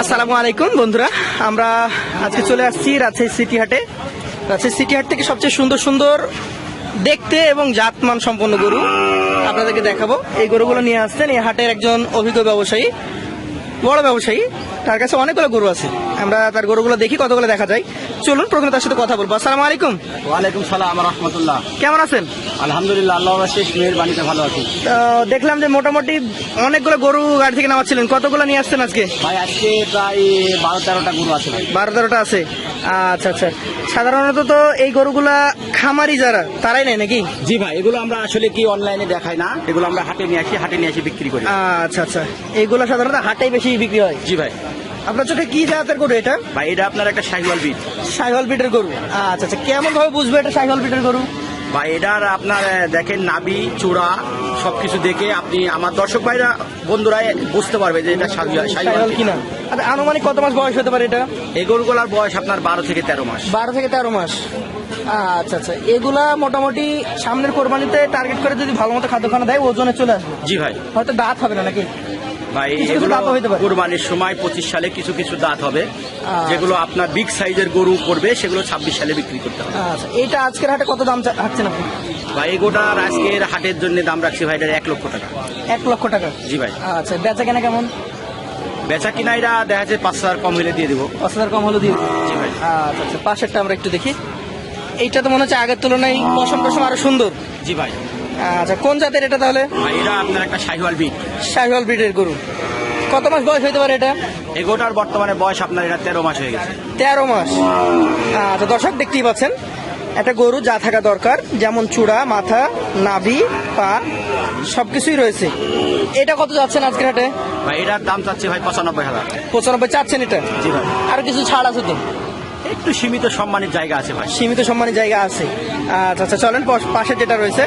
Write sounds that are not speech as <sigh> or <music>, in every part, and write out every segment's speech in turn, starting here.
আসসালামু আলাইকুম, বন্ধুরা। আমরা আজকে চলে আসছি রাজশাহী সিটি হাটে। রাজশাহী সিটি হাট থেকে সবচেয়ে সুন্দর সুন্দর দেখতে এবং জাত মান সম্পন্ন গরু আপনাদেরকে দেখাবো। এই গরুগুলো নিয়ে আসছেন এই হাটের একজন অভিজ্ঞ ব্যবসায়ী। বড় ব্যবসায়ী তার কাছে অনেকগুলো গরু আছে। আমরা তার গরুগুলো দেখি কতগুলো দেখা যায়। চলুন প্রথমে তার সাথে কথা বলব। আসসালামু আলাইকুম। ওয়ালাইকুম সালাম রহমতুল্লাহ। কেমন আছেন? আলহামদুলিল্লাহ আল্লাহ শেষ মেয়ের বাণীতে ভালো আছি। তো দেখলাম যে মোটামুটি অনেকগুলো গরু গাড়ি থেকে নামাচ্ছিলেন। কতগুলো নিয়ে আসছেন আজকে? ভাই আজকে প্রায় বারো তেরোটা গরু আছে বারো তেরোটা আছে। আচ্ছা আচ্ছা। সাধারণত তো এই গরুগুলা খামারি যারা তারাই নেয় নাকি? জি ভাই এগুলো আমরা আসলে কি অনলাইনে দেখাই না এগুলো আমরা হাটে নিয়ে আসি হাটে নিয়ে এসে বিক্রি করি। আচ্ছা আচ্ছা। এইগুলো সাধারণত হাটেই বেশি বিক্রি হয়? জি ভাই। আপনার চোখে কি জাতের গরু এটা? ভাই এটা আপনার একটা সাইওয়াল বিট। সাইহল বিটের গরু। আচ্ছা আচ্ছা কেমন ভাবে বুঝবে এটা সাইহল বিটের গরু? ভাই এটার আপনার দেখেন নাবি চূড়া সবকিছু দেখে আপনি আমার দর্শক ভাইরা বন্ধুরা বুঝতে পারবে যে এটা সাইহল কিনা। আচ্ছা আনুমানিক কত মাস বয়স হতে পারে এটা? এই গরুগুলার বয়স আপনার বারো থেকে তেরো মাস। বারো থেকে তেরো মাস। আচ্ছা আচ্ছা এগুলা মোটামুটি সামনের কোরবানিতে টার্গেট করে যদি ভালো মতো খাদ্য খানা দেয় ওজনে চলে আসবে। জি ভাই। হয়তো দাঁত হবে না নাকি? ভাই এগুলো কোরবানির সময় পঁচিশ সালে কিছু কিছু দাঁত হবে। আচ্ছা। যেগুলো আপনার বিগ সাইজের গরু করবে সেগুলো ছাব্বিশ সালে বিক্রি করতে হবে। আচ্ছা এইটা আজকের হাটে কত দাম হাঁকছেন আপনি? ভাই এগোটার আজকের হাটের জন্য দাম রাখছি ভাই এক লক্ষ টাকা। এক লক্ষ টাকা? জি ভাই। আচ্ছা বেচা কেনা কেমন? বেচা কিনা এটা দেখা যাচ্ছে পাঁচ হাজার কম হলে দিয়ে দেবো। পাঁচ হাজার কম হলে দিয়ে জি ভাই। আচ্ছা আচ্ছা পাশেরটা আমরা একটু দেখি। এইটা তো মনে হচ্ছে আগের তুলনায় পশম টসম আরও সুন্দর। জি ভাই। আচ্ছা কোন জাতের এটা তাহলে? এটা আপনার একটা শাহিওয়াল বিট। শাহিওয়াল ব্রিডের গরু। কত মাস বয়স হইতে পারে এটা? এগোটার বর্তমানে বয়স আপনার এটা তেরো মাস হয়ে গেছে। তেরো মাস। আচ্ছা দর্শক দেখতেই পাচ্ছেন একটা গরু যা থাকা দরকার যেমন চূড়া মাথা নাভি পা সবকিছুই রয়েছে। এটা কত যাচ্ছেন আজকের হাটে? ভাই এটার দাম চাচ্ছে ভাই পঁচানব্বই হাজার। পঁচানব্বই চাচ্ছেন এটা? জি ভাই। আর কিছু ছাড় আছে তো? একটু সীমিত সম্মানের জায়গা আছে ভাই। সীমিত সম্মানের জায়গা আছে। আচ্ছা আচ্ছা চলেন পাশে যেটা রয়েছে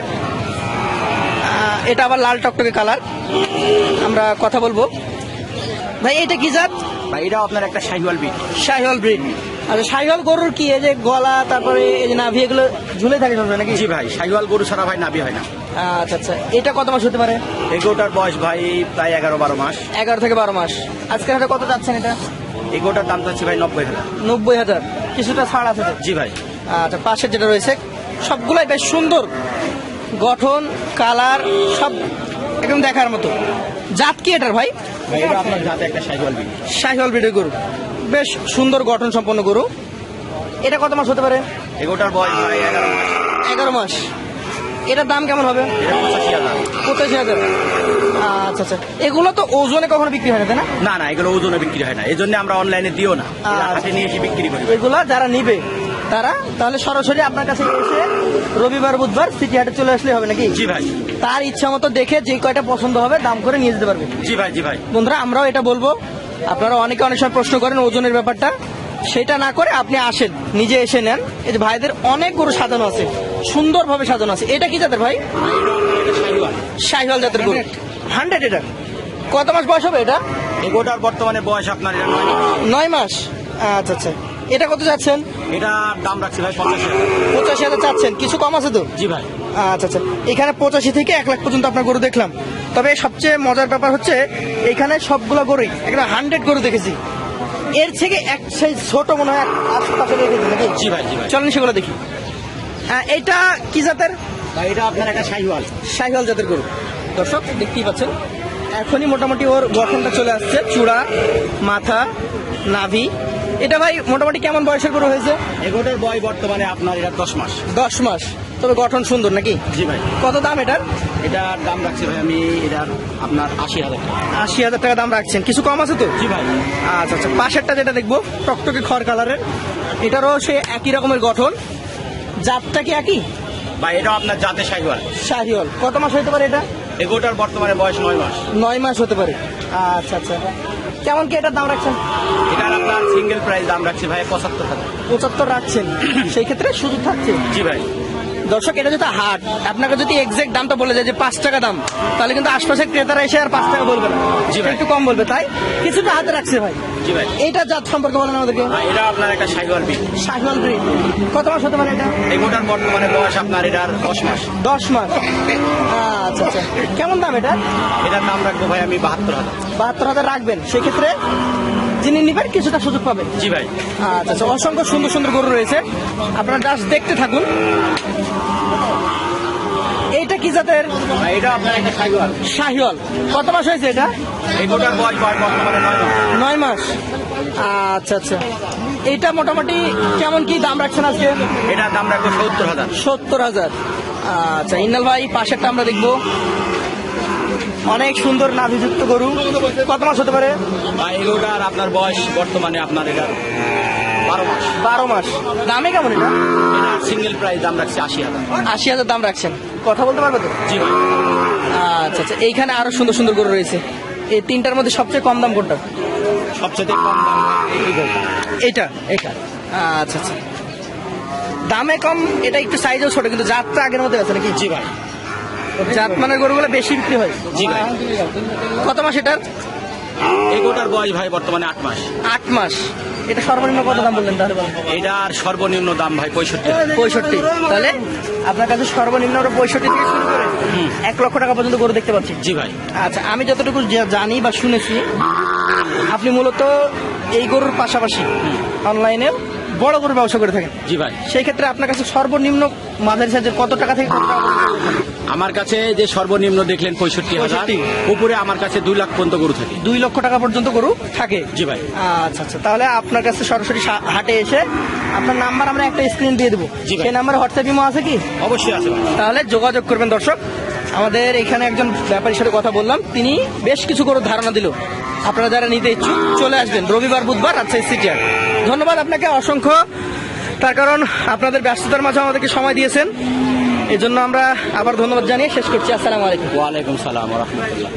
এটা আবার লাল টকটকে কালার। আমরা কথা বলব। ভাই এটা কি জাত? ভাই এটাও আপনার একটা শাহিওয়াল বিট শাহিওয়াল ব্রিড। আচ্ছা শাহিওয়াল গরুর কি এই যে গলা তারপরে এই যে নাভি এগুলো ঝুলে থাকে সবসময় নাকি? জি ভাই শাহিওয়াল গরু ছাড়া ভাই নাবি হয় না। আচ্ছা আচ্ছা। এটা কত মাস হতে পারে? এগোটার বয়স ভাই প্রায় এগারো বারো মাস। এগারো থেকে বারো মাস। আজকের হাটে কত যাচ্ছেন এটা? এগোটার দাম চাচ্ছি ভাই নব্বই হাজার। নব্বই হাজার। কিছুটা ছাড় আছে জি ভাই। আচ্ছা পাশে যেটা রয়েছে সবগুলাই বেশ সুন্দর। গঠন কালার সব একদম দেখার মতো। জাত কি এটার ভাই? শাহিওয়াল ব্রিডের গরু। বেশ সুন্দর গঠন সম্পন্ন গরু। এটা কত মাস হতে পারে? এগোটার বয়স এগারো মাস। এটার দাম কেমন হবে? পঁচাশি হাজার। আচ্ছা আচ্ছা। এগুলো তো ওজনে কখনো বিক্রি হয় না না? না না এগুলো ওজনে বিক্রি হয় না। এই জন্য আমরা অনলাইনে দিও না। আচ্ছা। নিয়ে এসে বিক্রি করি। এগুলা যারা নিবে তারা? তাহলে সরাসরি আপনার কাছে এসে রবিবার বুধবার সিটি হাটে চলে আসলে হবে নাকি? জি ভাই। তার ইচ্ছা মতো দেখে যে কয়টা পছন্দ হবে দাম করে নিয়ে যেতে পারবে। জি ভাই জি ভাই। বন্ধুরা আমরাও এটা বলব। আপনারা অনেকে অনেক সময় প্রশ্ন করেন ওজনের ব্যাপারটা। সেটা না করে আপনি আসেন নিজে এসে নেন। এই যে ভাইদের অনেক গরু সাজানো আছে সুন্দরভাবে সাজানো আছে। এটা কি জাতের ভাই? শাহিওয়াল জাতের গরু। হান্ড্রেড এটা। কত মাস বয়স হবে এটা? এগোটার বর্তমানে বয়স আপনার। নয় মাস। আচ্ছা আচ্ছা। এটা কত যাচ্ছেন? এটার দাম রাখছি ভাই পঞ্চাশ পঁচাশি হাজার চাচ্ছেন। কিছু কম আছে তো? জি ভাই। আচ্ছা আচ্ছা। এখানে পঁচাশি থেকে এক লাখ পর্যন্ত আপনার গরু দেখলাম। তবে সবচেয়ে মজার ব্যাপার হচ্ছে এখানে সবগুলো গরুই একটা হান্ড্রেড গরু দেখেছি। এর থেকে এক সেই ছোট মনে হয় আশপাশে রেখেছি নাকি? জি ভাই জি ভাই। চলেন সেগুলো দেখি। হ্যাঁ, এইটা কি জাতের? ভাই এটা আপনার একটা শাহিওয়াল। সাইকেল জাতের গরু। দর্শক দেখতেই পাচ্ছেন এখনই মোটামুটি ওর গঠনটা চলে আসছে। চূড়া মাথা নাভি এটা ভাই মোটামুটি কেমন বয়সের গরু হয়েছে? এগোটার বয় বর্তমানে আপনার এটা দশ মাস। দশ মাস। তবে গঠন সুন্দর নাকি? জি ভাই। কত দাম এটার? এটার দাম রাখছি ভাই আমি এটার আপনার আশি হাজার টাকা। আশি হাজার টাকা দাম রাখছেন। কিছু কম আছে তো? জি ভাই। আচ্ছা আচ্ছা। পাশেরটা যেটা দেখব টকটকে খড় কালারের এটারও সে একই রকমের গঠন। জাতটা কি একই? ভাই এটা আপনার জাতে শাহিওয়াল। শাহিওল কত মাস হতে পারে এটা? এগোটার বর্তমানে বয়স নয় মাস। নয় মাস হতে পারে। আচ্ছা আচ্ছা। কেমন কি এটার দাম রাখছেন? এটার আপনার সিঙ্গেল প্রাইস দাম রাখছে ভাই পঁচাত্তর টাকা পঁচাত্তর রাখছেন। <coughs> সেই ক্ষেত্রে শুধু থাকছে? জি ভাই। দর্শক এটা যদি হাট আপনাকে যদি এক্সাক্ট দামটা বলে যায় যে পাঁচ টাকা দাম তাহলে কিন্তু আশপাশের ক্রেতারা এসে আর পাঁচ টাকা বলবে না। একটু কম বলবে তাই? কিছুটা হাতে রাখছে ভাই। জি ভাই। এইটা জাত সম্পর্কে বলেন আমাদেরকে। ভাই, এটা আপনার একটা শাহিওয়াল বিট শাহিওয়াল ব্রিড। কত মাস হতে পারে এটা? এগোটার বর্তমানে বয়স আপনার এটার দশ মাস। দশ মাস। আচ্ছা আচ্ছা। কেমন দাম এটা এটার দাম রাখব ভাই আমি বাহাত্তর হাজার। বাহাত্তর হাজার রাখবেন। সেক্ষেত্রে নিবেন কিছুটা সুযোগ পাবেন জি ভাই। আচ্ছা আচ্ছা অসংখ্য সুন্দর সুন্দর গরু রয়েছে। আপনারা জাস্ট দেখতে থাকুন। এইটা কি জাতের? এটা আপনার একটা শাহিওয়াল কত মাস হয়েছে এটা? বয়স বর্তমানে নয় মাস। আচ্ছা আচ্ছা। এটা মোটামুটি কেমন কি দাম রাখছেন আজকে? এটার দাম রাখব সত্তর হাজার। সত্তর হাজার। আচ্ছা ইন্নাল ভাই পাশেরটা আমরা দেখব। অনেক সুন্দর নাভিযুক্ত গরু। কত মাস হতে পারে? আপনার বয়স বর্তমানে আপনার এটা বারো মাস। বারো মাস। দামে কেমন এটা? সিঙ্গেল প্রাইস দাম রাখছি আশি হাজার। আশি হাজার দাম রাখছেন। কথা বলতে পারবে তো? জি ভাই। আচ্ছা আচ্ছা এইখানে আরও সুন্দর সুন্দর গরু রয়েছে। এই তিনটার মধ্যে সবচেয়ে কম দাম কোনটা? সবচেয়ে কম দাম। এইটা এটা আচ্ছা আচ্ছা। দামে কম এটা একটু সাইজও ছোট কিন্তু জাতটা আগের মধ্যে আছে নাকি? জি ভাই। জাত মানের গরুগুলো বেশি বিক্রি হয়? জি ভাই। কত মাস এটার? এই গোটার বয়স ভাই বর্তমানে আট মাস। আট মাস। এটা সর্বনিম্ন কত দাম বললেন তাহলে? বলেন? এটার সর্বনিম্ন দাম ভাই পঁয়ষট্টি। পঁয়ষট্টি। তাহলে আপনার কাছে সর্বনিম্ন পঁয়ষট্টি থেকে শুরু করে এক লক্ষ টাকা পর্যন্ত গরু দেখতে পাচ্ছি। জি ভাই। আচ্ছা আমি যতটুকু জানি বা শুনেছি আপনি মূলত এই গরুর পাশাপাশি অনলাইনে বড় গরুর ব্যবসা করে থাকেন? জি ভাই। সেই ক্ষেত্রে আপনার কাছে সর্বনিম্ন মাঝারি সাইজের কত টাকা থেকে কত টাকা পর্যন্ত আমার কাছে যে সর্বনিম্ন দেখলেন পঁয়ষট্টি হাজার 65 উপরে আমার কাছে দুই লাখ পর্যন্ত গরু থাকে। দুই লক্ষ টাকা পর্যন্ত গরু থাকে? জি ভাই। আচ্ছা আচ্ছা। তাহলে আপনার কাছে সরাসরি সা- হাটে এসে আপনার নাম্বার আমরা একটা স্ক্রিন দিয়ে দেবো। জি ভাই। সেই নাম্বারে হোয়াটসঅ্যাপ ইমো আছে কি? অবশ্যই আছে ভাই। তাহলে যোগাযোগ করবেন দর্শক। আমাদের এখানে একজন ব্যাপারীর সাথে কথা বললাম। তিনি বেশ কিছু করে ধারণা দিল। আপনারা যারা নিতে ইচ্ছুক, চলে আসবেন রবিবার, বুধবার রাজশাহী সিটি হাট। ধন্যবাদ আপনাকে অসংখ্য। তার কারণ আপনাদের ব্যস্ততার মাঝে আমাদেরকে সময় দিয়েছেন। এজন্য আমরা আবার ধন্যবাদ জানিয়ে শেষ করছি। আসসালামু আলাইকুম। ওয়ালাইকুম সালাম রহমতুল্লাহ।